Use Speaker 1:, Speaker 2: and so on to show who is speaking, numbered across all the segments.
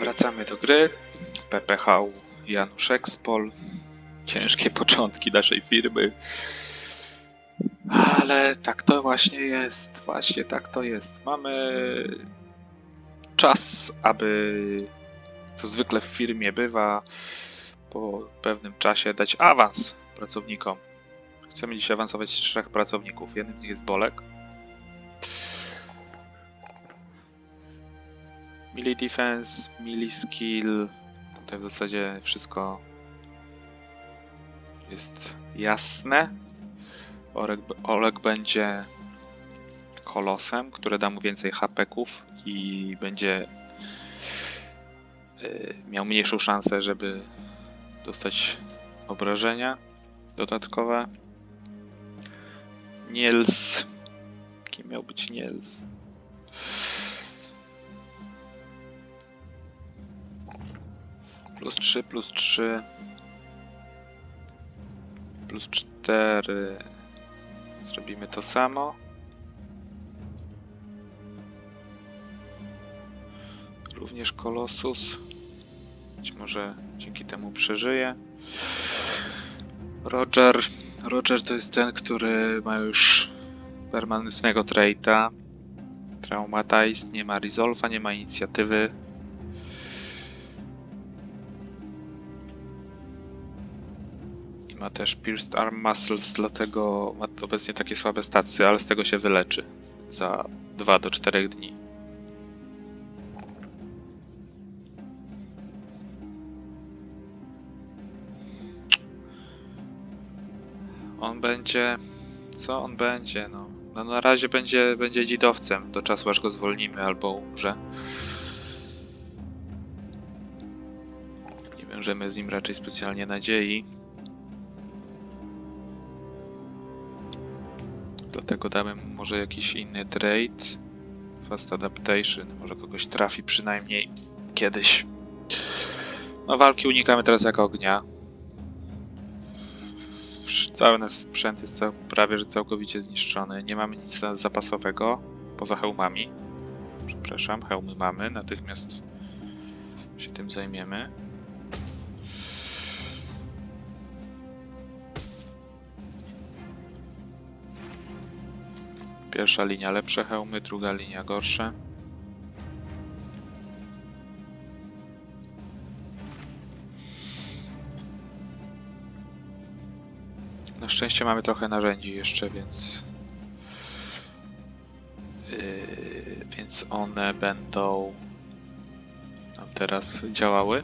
Speaker 1: Wracamy do gry. PPH Janusz Ekspol. Ciężkie początki naszej firmy. Ale tak to właśnie jest. Właśnie tak to jest. Mamy czas, aby co zwykle w firmie bywa, po pewnym czasie dać awans pracownikom. Chcemy dzisiaj awansować trzech pracowników. Jednym z nich jest Bolek. Melee defense, melee skill. Tutaj w zasadzie wszystko jest jasne. Oleg, Oleg będzie kolosem, który da mu więcej hapeków i będzie y, miał mniejszą szansę, żeby dostać obrażenia dodatkowe. Niels. Kim miał być Niels? Plus 3, plus 3. Plus 4. Zrobimy to samo. Również Kolosus. Być może dzięki temu przeżyje. Roger. Roger to jest ten, który ma już permanentnego traita. Traumatize, nie ma resolve'a, nie ma inicjatywy. Też Pierced Arm Muscles, dlatego ma obecnie takie słabe stacje, ale z tego się wyleczy za 2 do 4 dni. On będzie. Co on będzie? No, no na razie będzie, będzie dzidowcem do czasu aż go zwolnimy albo umrze. Nie wiążemy z nim raczej specjalnie nadziei. Dlatego damy może jakiś inny trade. Fast adaptation. Może kogoś trafi przynajmniej kiedyś. No walki unikamy teraz jak ognia. Cały nasz sprzęt jest prawie że całkowicie zniszczony. Nie mamy nic za- zapasowego poza hełmami. Przepraszam, hełmy mamy. Natychmiast się tym zajmiemy. Pierwsza linia lepsze hełmy, druga linia gorsze. Na szczęście mamy trochę narzędzi jeszcze, więc. Yy, więc one będą nam teraz działały.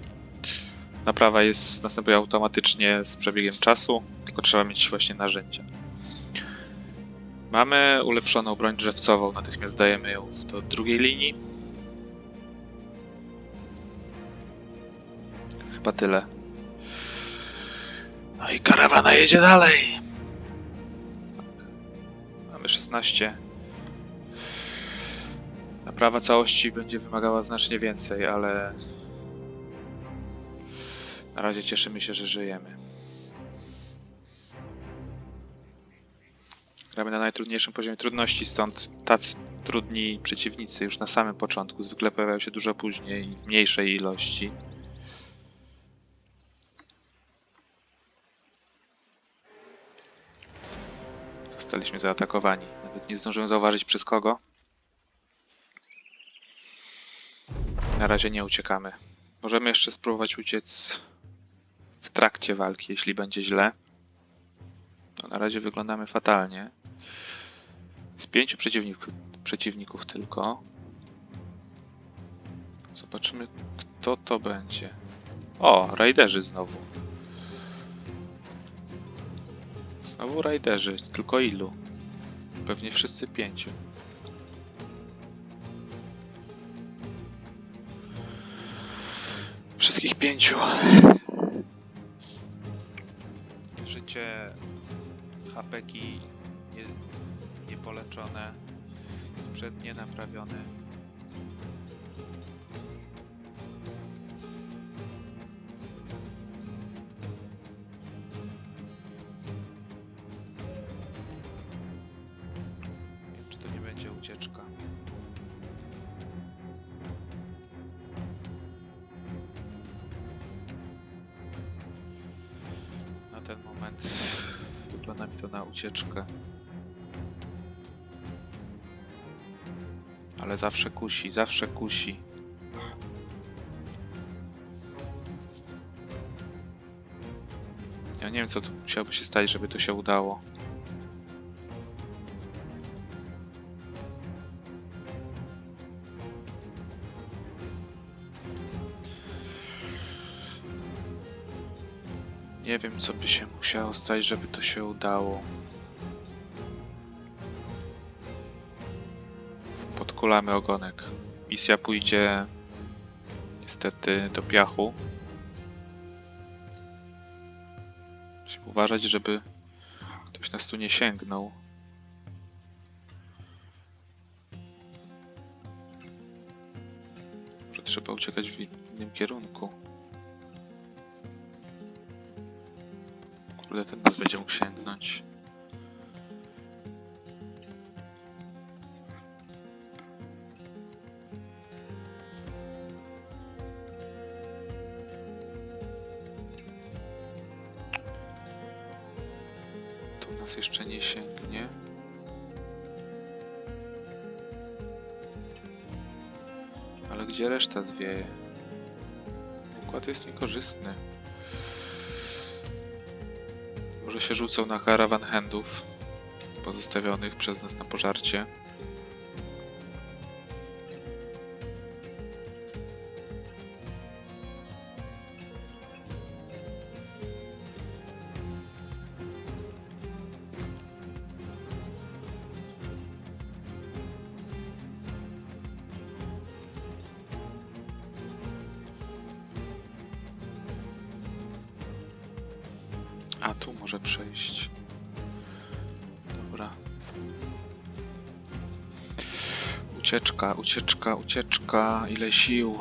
Speaker 1: Naprawa jest, następuje automatycznie z przebiegiem czasu, tylko trzeba mieć właśnie narzędzia. Mamy ulepszoną broń drzewcową, natychmiast dajemy ją do drugiej linii. Chyba tyle. No i karawana jedzie dalej. Mamy 16. Naprawa całości będzie wymagała znacznie więcej, ale na razie cieszymy się, że żyjemy. Gramy na najtrudniejszym poziomie trudności, stąd tacy trudni przeciwnicy już na samym początku zwykle pojawiają się dużo później, w mniejszej ilości. Zostaliśmy zaatakowani. Nawet nie zdążyłem zauważyć przez kogo. Na razie nie uciekamy. Możemy jeszcze spróbować uciec w trakcie walki, jeśli będzie źle. Na razie wyglądamy fatalnie. Z pięciu przeciwników, przeciwników tylko. Zobaczymy, kto to będzie. O, rajderzy znowu. Znowu rajderzy, tylko ilu? Pewnie wszyscy pięciu. Wszystkich pięciu. Życie hapeki nie, niepoleczone, sprzęt nienaprawiony. Nie wiem, czy to nie będzie ucieczka. To na ucieczkę. Ale zawsze kusi, zawsze kusi. Ja nie wiem, co tu musiałoby się stać, żeby to się udało. Nie wiem, co by się musiało stać, żeby to się udało. Podkulamy ogonek. Misja pójdzie niestety do piachu. Musimy uważać, żeby ktoś nas tu nie sięgnął. Może trzeba uciekać w innym kierunku. Kurde, ten nas będzie mógł sięgnąć. Tu nas jeszcze nie sięgnie. Ale gdzie reszta zwieje? Układ jest niekorzystny. Może się rzucą na karawan handów pozostawionych przez nas na pożarcie. Ucieczka, ucieczka. Ile sił.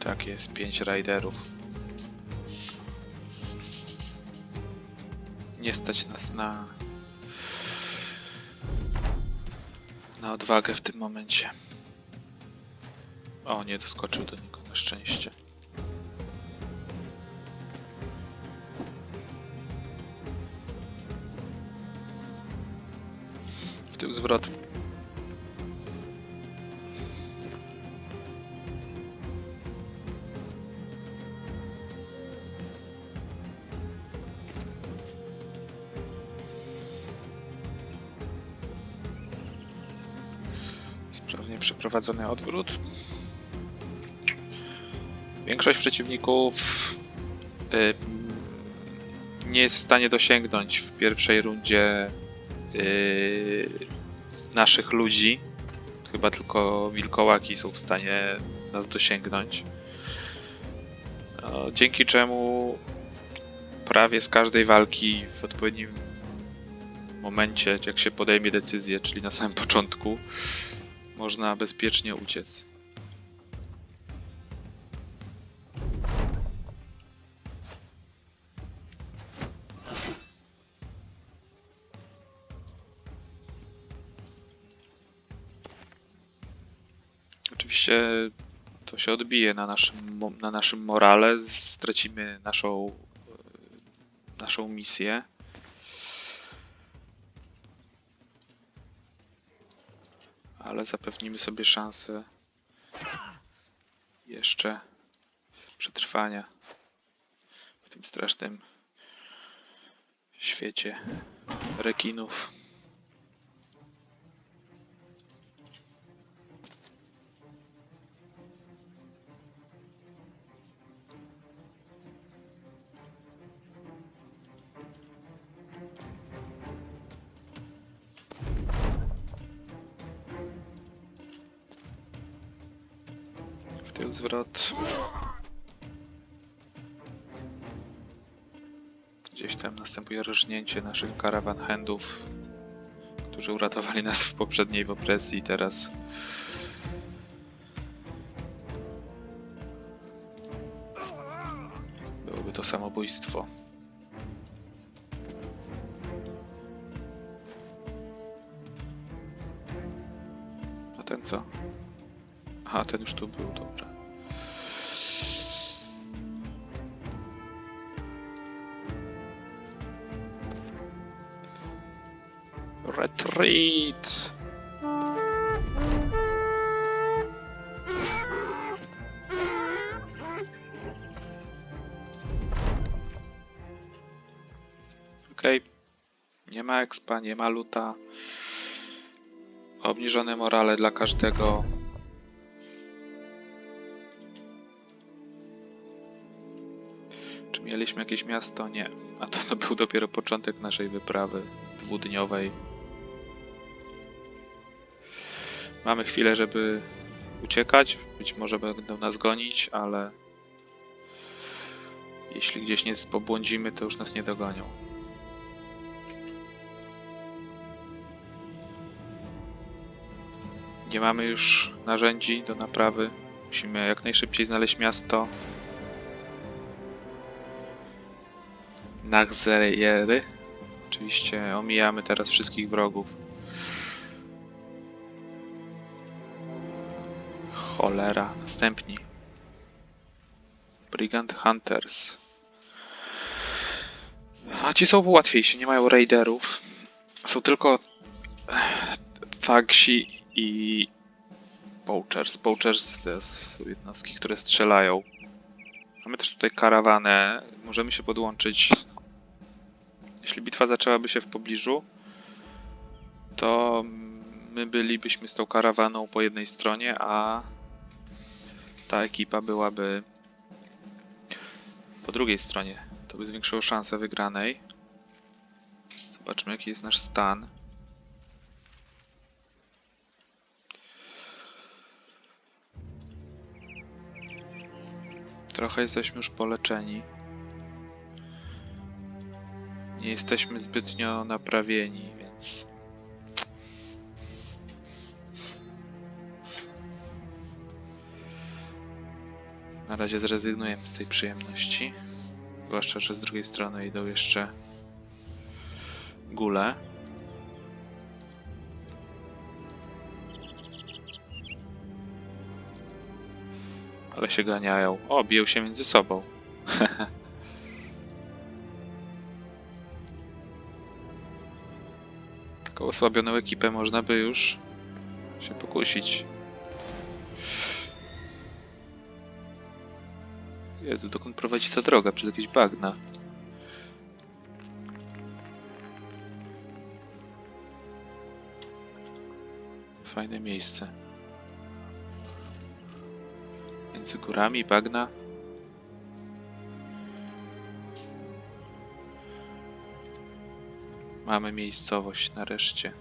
Speaker 1: Tak jest, pięć riderów. Nie stać nas na na odwagę w tym momencie. O, nie doskoczył do niego na szczęście. Zwrot. Sprawnie przeprowadzony odwrót. Większość przeciwników y, nie jest w stanie dosięgnąć w pierwszej rundzie yy, naszych ludzi. Chyba tylko wilkołaki są w stanie nas dosięgnąć. No, dzięki czemu prawie z każdej walki w odpowiednim momencie, jak się podejmie decyzję, czyli na samym początku, można bezpiecznie uciec. Oczywiście to się odbije na naszym, na naszym morale, stracimy naszą, e, naszą misję. Ale zapewnimy sobie szansę jeszcze przetrwania w tym strasznym świecie rekinów. Następuje rżnięcie naszych karawan handów, którzy uratowali nas w poprzedniej opresji i teraz byłoby to samobójstwo. A ten co? Aha, ten już tu był, dobra. Retreat! Okej. Nie ma expa, nie ma luta. Obniżone morale dla każdego. Czy mieliśmy jakieś miasto? Nie. A to, to był dopiero początek naszej wyprawy dwudniowej. Mamy chwilę, żeby uciekać. Być może będą nas gonić, ale jeśli gdzieś nie pobłądzimy, to już nas nie dogonią. Nie mamy już narzędzi do naprawy. Musimy jak najszybciej znaleźć miasto. Nachzejery. Oczywiście omijamy teraz wszystkich wrogów. Cholera, następni. Brigand Hunters. A ci są łatwiejsi, nie mają raiderów. Są tylko eh, thugsi i poachers. Poachers to są jednostki, które strzelają. Mamy też tutaj karawanę. Możemy się podłączyć. Jeśli bitwa zaczęłaby się w pobliżu, to my bylibyśmy z tą karawaną po jednej stronie, a ta ekipa byłaby po drugiej stronie. To by zwiększyło szansę wygranej. Zobaczmy, jaki jest nasz stan. Trochę jesteśmy już poleczeni. Nie jesteśmy zbytnio naprawieni, więc. Na razie zrezygnujemy z tej przyjemności. Zwłaszcza, że z drugiej strony idą jeszcze gule. Ale się ganiają. O, biją się między sobą. Taką osłabioną ekipę można by już się pokusić. Jezu, dokąd prowadzi ta droga? Przez jakieś bagna. Fajne miejsce. Między górami, bagna. Mamy miejscowość nareszcie.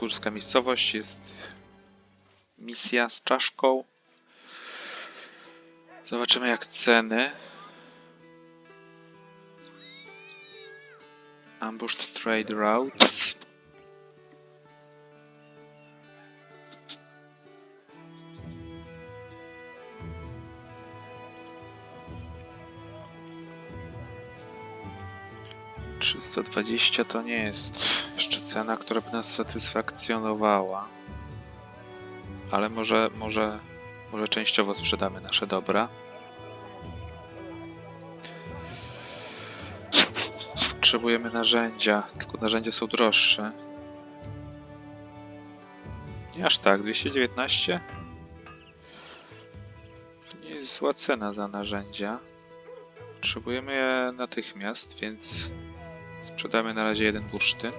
Speaker 1: Górska miejscowość, jest misja z czaszką. Zobaczymy jak ceny. Ambushed Trade Routes. Trzysta dwadzieścia to nie jest cena, która by nas satysfakcjonowała. Ale może, może, może częściowo sprzedamy nasze dobra. Potrzebujemy narzędzia, tylko narzędzia są droższe. Nie aż tak, 219? To nie jest zła cena za narzędzia. Potrzebujemy je natychmiast, więc sprzedamy na razie jeden bursztyn.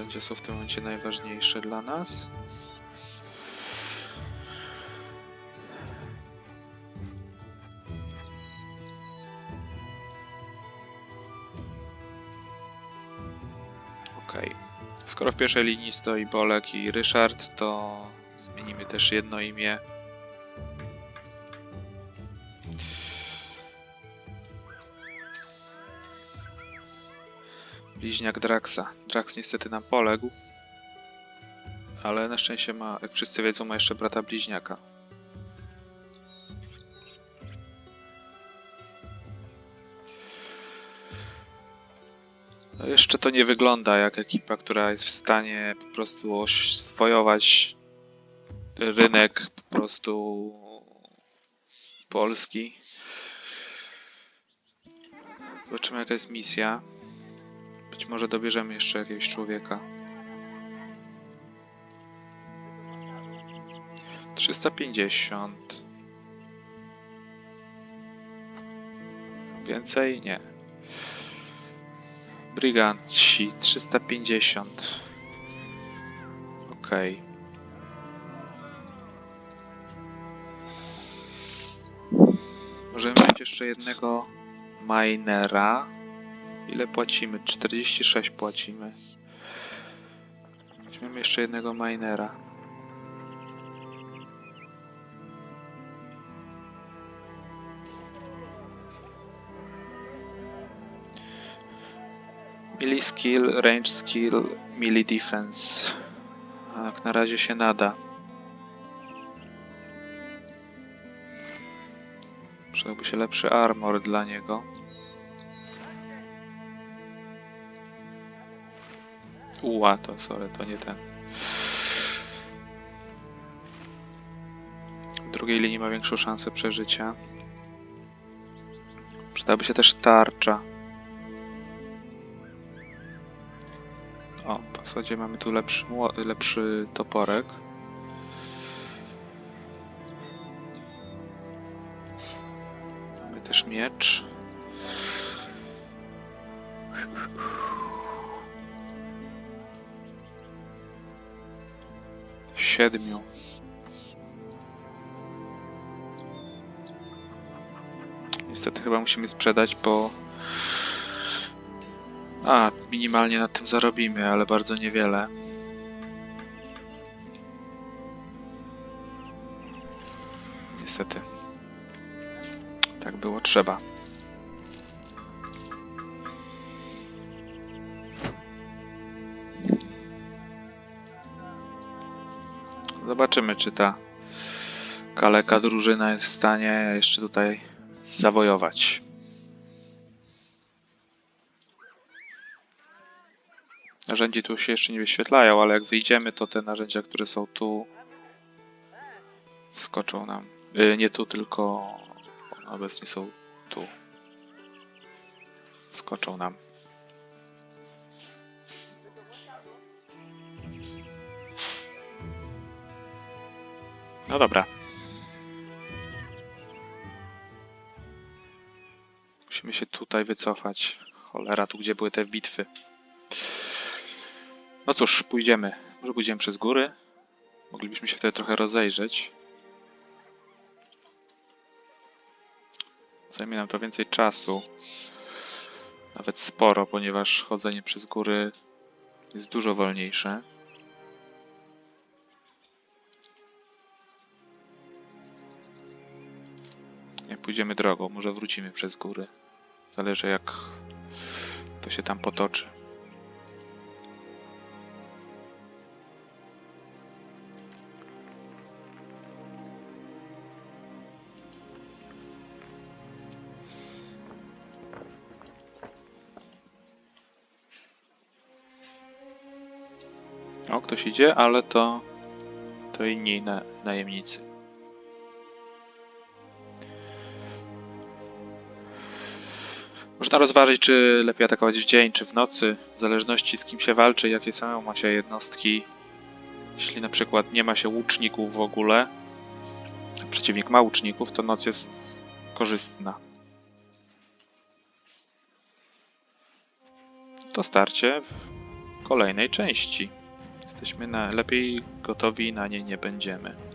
Speaker 1: Narzędzia są w tym momencie najważniejsze dla nas. Okej. Skoro w pierwszej linii stoi Bolek i Ryszard, to zmienimy też jedno imię. Bliźniak Draxa. Drax niestety nam poległ. Ale na szczęście ma, jak wszyscy wiedzą, ma jeszcze brata bliźniaka. No jeszcze to nie wygląda jak ekipa, która jest w stanie po prostu oswojować rynek po prostu Polski. Zobaczymy jaka jest misja. Być może dobierzemy jeszcze jakiegoś człowieka. 350. Więcej? Nie. Bryganci 350. Okej. Możemy mieć jeszcze jednego minera. Ile płacimy? 46 płacimy. Weźmiemy jeszcze jednego minera. Melee skill, range skill, melee defense. Tak, na razie się nada. Przydałby się lepszy armor dla niego. Uła, to sorry, to nie ten. W drugiej linii ma większą szansę przeżycia. Przydałaby się też tarcza. O, w zasadzie mamy tu lepszy, lepszy toporek. Mamy też miecz. Siedmiu. Niestety chyba musimy sprzedać, bo a, minimalnie na tym zarobimy, ale bardzo niewiele. Niestety. Tak było trzeba. Zobaczymy, czy ta kaleka drużyna jest w stanie jeszcze tutaj zawojować. Narzędzi tu się jeszcze nie wyświetlają, ale jak wyjdziemy, to te narzędzia, które są tu, skoczą nam. Y, nie tu, tylko obecnie są tu. Skoczą nam. No dobra. Musimy się tutaj wycofać. Cholera, tu gdzie były te bitwy. No cóż, pójdziemy. Może pójdziemy przez góry? Moglibyśmy się wtedy trochę rozejrzeć. Zajmie nam to więcej czasu. Nawet sporo, ponieważ chodzenie przez góry jest dużo wolniejsze. Pójdziemy drogą, może wrócimy przez góry. Zależy jak to się tam potoczy. O, ktoś idzie, ale to to inni na, najemnicy. Można rozważyć, czy lepiej atakować w dzień, czy w nocy, w zależności z kim się walczy, jakie są ma się jednostki. Jeśli na przykład nie ma się łuczników w ogóle, a przeciwnik ma łuczników, to noc jest korzystna. To starcie w kolejnej części. Jesteśmy na, lepiej gotowi na nie nie będziemy.